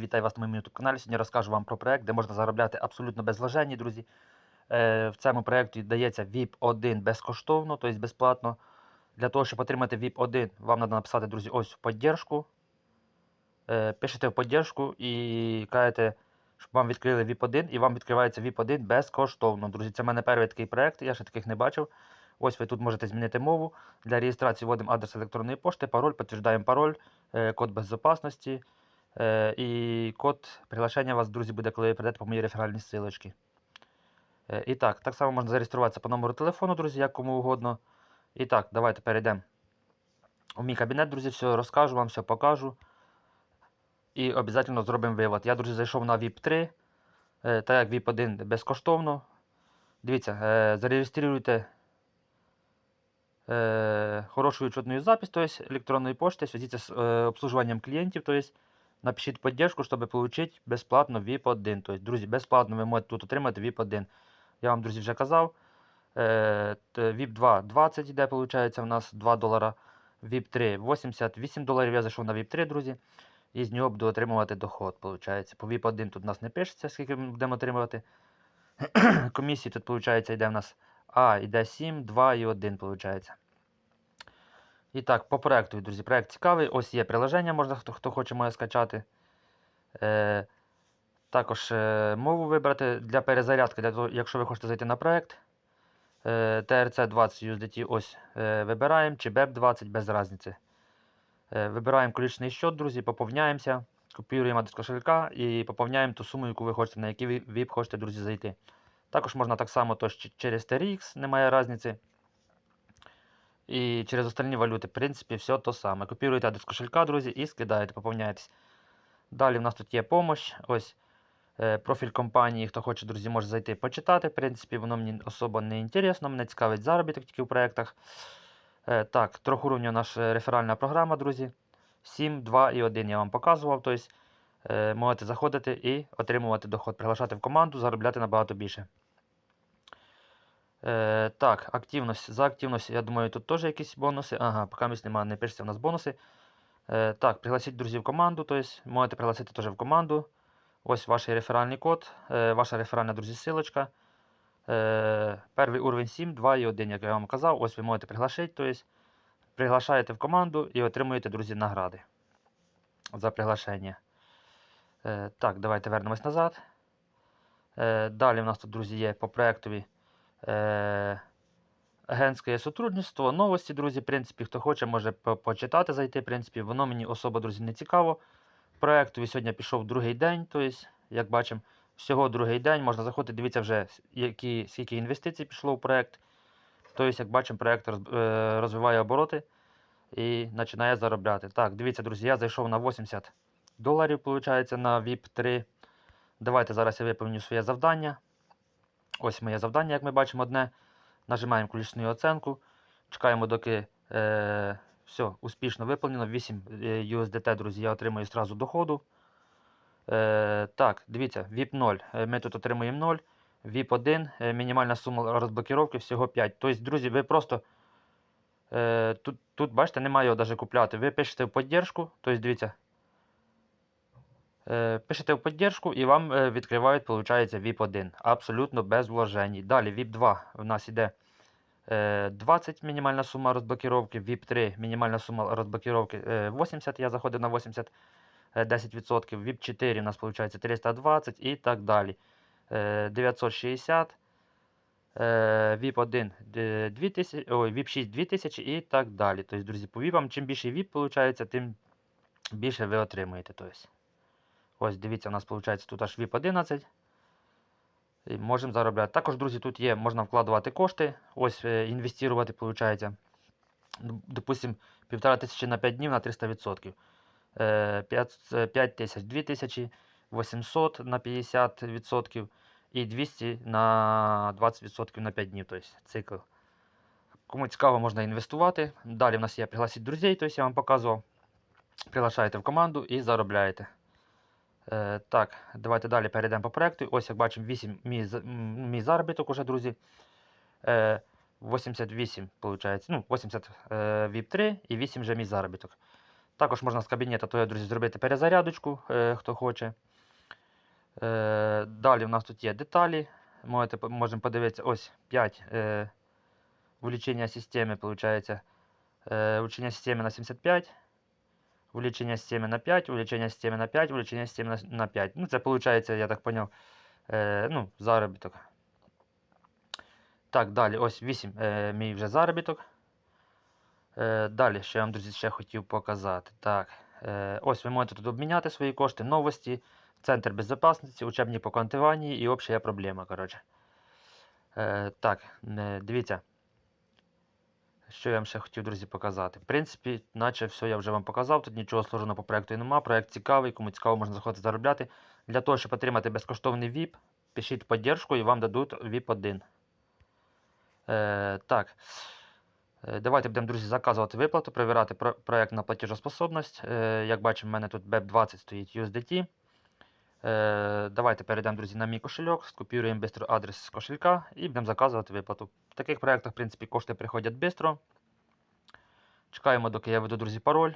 Вітаю вас на моєму YouTube каналі. Сьогодні розкажу вам про проект, де можна заробляти абсолютно без вложень, друзі. Е, В цьому проєкті дається VIP 1 безкоштовно, тобто безплатно. Для того, щоб отримати VIP 1, вам треба написати, друзі, ось в поддержку. Е, Пишете в поддержку і кажете, щоб вам відкрили VIP 1 і вам відкривається VIP 1 безкоштовно. Друзі, це в мене перший такий проєкт, я ще таких не бачив. Ось ви тут можете змінити мову. Для реєстрації вводимо адрес електронної пошти, пароль, підтверджуємо пароль, е, код безпечності. Е, І код приглашення вас, друзі, буде, коли ви прийдете по моїй реферальній ссылочці. Е, І так, так само можна зареєструватися по номеру телефону, друзі, як кому угодно. І так, давайте перейдемо у мій кабінет, друзі, все розкажу вам, все покажу. І обов'язково зробимо вивод. Я, друзі, зайшов на VIP 3, е, так як VIP 1 безкоштовно. Дивіться, е, зареєструйте е, хорошу учетную запись, то есть электронной почтой, связите с э, обслуживанием клиентов, то есть напишіть поддержку, щоб отримати безплатно VIP 1. Тобто, друзі, безплатно ви можете тут отримати VIP 1. Я вам, друзі, вже казав. VIP 2 20 йде, виходить, у нас 2 долара. VIP 3 88 доларів. Я зайшов на VIP 3, друзі. І з нього буду отримувати доход, виходить. По VIP 1 тут у нас не пишеться, скільки ми будемо отримувати. Комісії тут, виходить, йде у нас А, йде 7, 2 і 1, виходить. І так, по проекту, друзі, проект цікавий. Ось є приложення, можна хто, хто хоче моє скачати. Е, також е, мову вибрати для перезарядки, для того, якщо ви хочете зайти на проект. Е, TRC 20 USDT ось е, вибираємо, чи BEP 20 без різниці. Е, вибираємо колічний счет, друзі, поповняємося, копіюємо адрес кошелька і поповняємо ту суму, яку ви хочете, на який ви хочете, друзі, зайти. Також можна так само тож, через TRX, немає різниці. І через остальні валюти, в принципі, все то саме. Копіруєте адрес кошелька, друзі, і скидаєте, поповняєтесь. Далі в нас тут є помощь. Ось е, профіль компанії. Хто хоче, друзі, може зайти почитати. В принципі, воно мені особо не інтересно, мене цікавить заробіток тільки в проєктах. Е, так, трьохуровнева наша реферальна програма, друзі. 7, 2 і 1 я вам показував. Тобто, можете заходити і отримувати доход, приглашати в команду, заробляти набагато більше. Е, так, активність. За активність, я думаю, тут теж якісь бонуси. Ага, поки місць немає, не пишеться в нас бонуси. Е, так, пригласіть друзів в команду, тобто можете пригласити теж в команду. Ось ваш реферальний код, е, ваша реферальна, друзі, силочка. Е, перший уровень 7, 2 і 1, як я вам казав. Ось ви можете приглашити, тобто приглашаєте в команду і отримуєте, друзі, награди за приглашення. Е, так, давайте вернемось назад. Е, далі у нас тут, друзі, є по проєктові е, агентське сотрудництво, новості, друзі. В принципі, хто хоче, може по- почитати, зайти. В принципі, воно мені особо, друзі, не цікаво. Проєктові сьогодні пішов другий день, тобто, як бачимо, всього другий день. Можна заходити, дивіться вже, які, скільки інвестицій пішло в проєкт. Тобто, як бачимо, проєкт е, розвиває обороти і починає заробляти. Так, дивіться, друзі, я зайшов на 80 доларів, виходить, на VIP 3. Давайте зараз я виповню своє завдання. Ось моє завдання, як ми бачимо, одне. Нажимаємо ключну оценку. Чекаємо, доки е, все успішно виповнено. 8 е, USDT, друзі, я отримую зразу доходу. Е, так, дивіться, VIP 0. е, Ми тут отримуємо 0. VIP 1, е, мінімальна сума розблокіровки всього 5. Тобто, друзі, ви просто. Е, тут, тут, бачите, немає його навіть купляти. Ви пишете в поддержку, тобто, дивіться. Е, Пишете в поддержку і вам е, відкривають, виходить, VIP 1. Абсолютно без вложень. Далі VIP 2 у нас іде е, 20 мінімальна сума розблокіровки, VIP 3 мінімальна сума розблокіровки е, 80. Я заходив на 80, е, 10%. VIP 4 у нас виходить 320 і так далі. Е, 960. е, VIP 1 е, 2000, ой, VIP 6 2000 і так далі. Тобто, друзі, по VIP, чим більше VIP, виходить, тим більше ви отримуєте. Тобто. Ось, дивіться, у нас виходить тут аж VIP 11. І можемо заробляти. Також, друзі, тут є, можна вкладувати кошти. Ось е, інвестувати, виходить. Допустим, 1500 тисячі на 5 днів на 300%. Е, 5, е, 5 тисяч, 2 тисячі, 800 на 50% і 200 на 20% на 5 днів. Тобто цикл. Кому цікаво, можна інвестувати. Далі в нас є пригласіть друзей, тобто я вам показував. Приглашаєте в команду і заробляєте. Е, так, давайте далі перейдемо по проекту. Ось, як бачимо, 8 мій, мій заробіток уже, друзі. Е, 88, виходить. Ну, 80 е, VIP 3 і 8 вже мій заробіток. Також можна з кабінету, то, друзі, зробити перезарядочку, е, хто хоче. Е, далі у нас тут є деталі. Можете, можемо подивитися ось 5 е, увеличення системи, виходить. Е, увеличення системи на 75. Увеличення системи на 5, увеличення системи на 5, увеличення системи на, на 5. Ну, це виходить, я так поняв, е, ну, заробіток. Так, далі, ось 8 е, мій вже заробіток. Е, далі, що я вам, друзі, ще хотів показати. Так, е, ось ви можете тут обміняти свої кошти, новості, центр безпечності, учебні по квантуванні і обща проблема. Коротше. Е, так, е, дивіться. Що я вам ще хотів, друзі, показати. В принципі, наче все я вже вам показав. Тут нічого сложного по проекту нема. Проект цікавий, кому цікаво, можна заходити заробляти. Для того, щоб отримати безкоштовний VIP, пишіть поддержку і вам дадуть VIP 1. Е, так. Е, Давайте будемо, друзі, заказувати виплату, перевіряти про- проект на платіжоспособність. Е, Як бачимо, в мене тут BEP20 стоїть USDT. Е, Давайте перейдемо, друзі, на мій кошельок, скопіюємо швидко адрес з кошелька і будемо заказувати виплату. В таких проєктах, в принципі, кошти приходять швидко. Чекаємо, доки я веду, друзі, пароль.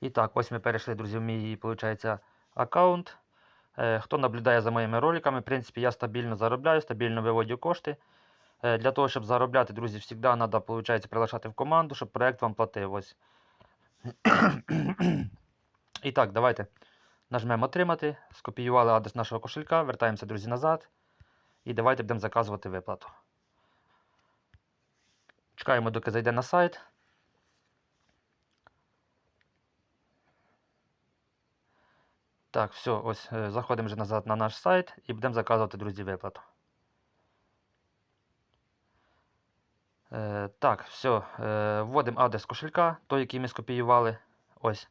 І так, ось ми перейшли, друзі, в мій, виходить, аккаунт. Е, Хто наблюдає за моїми роликами, в принципі, я стабільно заробляю, стабільно виводю кошти. Е, Для того, щоб заробляти, друзі, завжди треба, приглашати в команду, щоб проект вам платив. Ось. І так, давайте нажмемо отримати. Скопіювали адрес нашого кошелька, вертаємося, друзі, назад. І давайте будемо заказувати виплату. Чекаємо, доки зайде на сайт. Так, все, ось е, заходимо вже назад на наш сайт і будемо заказувати, друзі, виплату. Е, так, все. Е, вводимо адрес кошелька, той, який ми скопіювали. Ось.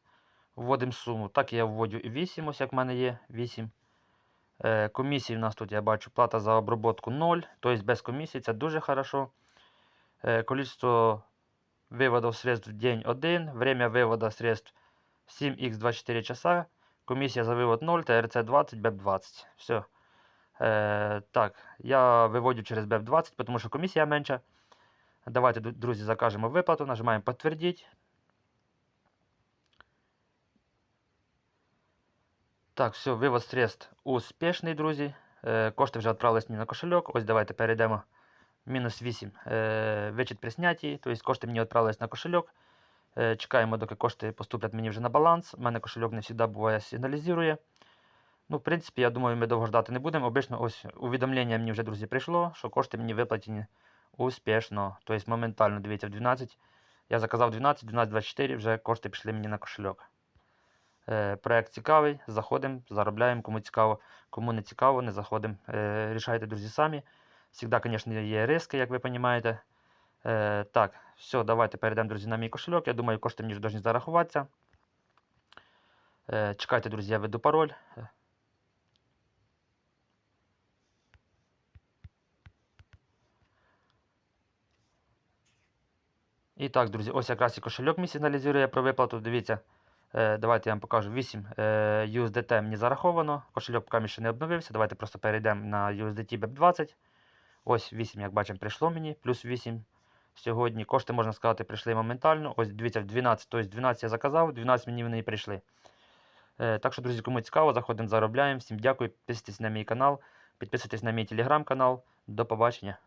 Вводимо суму. Так я вводю і 8, ось як в мене є 8. Е, комісії в нас тут я бачу плата за оброботку 0, тобто без комісії, це дуже хорошо. Е, количество виводів средств в день 1, время виводу средств 7х24 часа. Комісія за вивод 0, ТРЦ 20, БЕП 20. Все. Е, так, я виводю через БЕП 20, тому що комісія менша. Давайте, друзі, закажемо виплату, нажимаємо підтвердіть. Так, все, вивод средств успішний, друзі. Е, кошти вже відправились мені на кошельок. Ось давайте перейдемо. Мінус 8. Е, вичет при снятті, тобто кошти мені відправились на кошельок. Е, чекаємо, доки кошти поступлять мені вже на баланс. У мене кошельок не завжди буває сигналізує. Ну, в принципі, я думаю, ми довго ждати не будемо. Обично ось увідомлення мені вже, друзі, прийшло, що кошти мені виплатені успішно. Тобто моментально, дивіться, в 12. Я заказав 12, 12.24, вже кошти пішли мені на кошельок. Е, проект цікавий, заходимо, заробляємо, кому цікаво, кому не цікаво, не заходимо. Е, рішайте, друзі, самі. Всегда, звісно, є риски, як ви розумієте. Е, так, все, давайте перейдемо, друзі, на мій кошельок. Я думаю, кошти мені вже повинні зарахуватися. Е, чекайте, друзі, я веду пароль. І так, друзі, ось якраз і кошельок мій сигналізує про виплату. Дивіться, е, давайте я вам покажу 8 е, USDT мені зараховано. Кошельок поки ще не обновився. Давайте просто перейдемо на USDT BEP20. Ось 8, як бачимо, прийшло мені, плюс 8 сьогодні. Кошти, можна сказати, прийшли моментально. Ось дивіться, в 12, тобто 12 я заказав, 12 мені вони і прийшли. Е, так що, друзі, кому цікаво, заходимо, заробляємо. Всім дякую, підписуйтесь на мій канал, підписуйтесь на мій телеграм-канал. До побачення.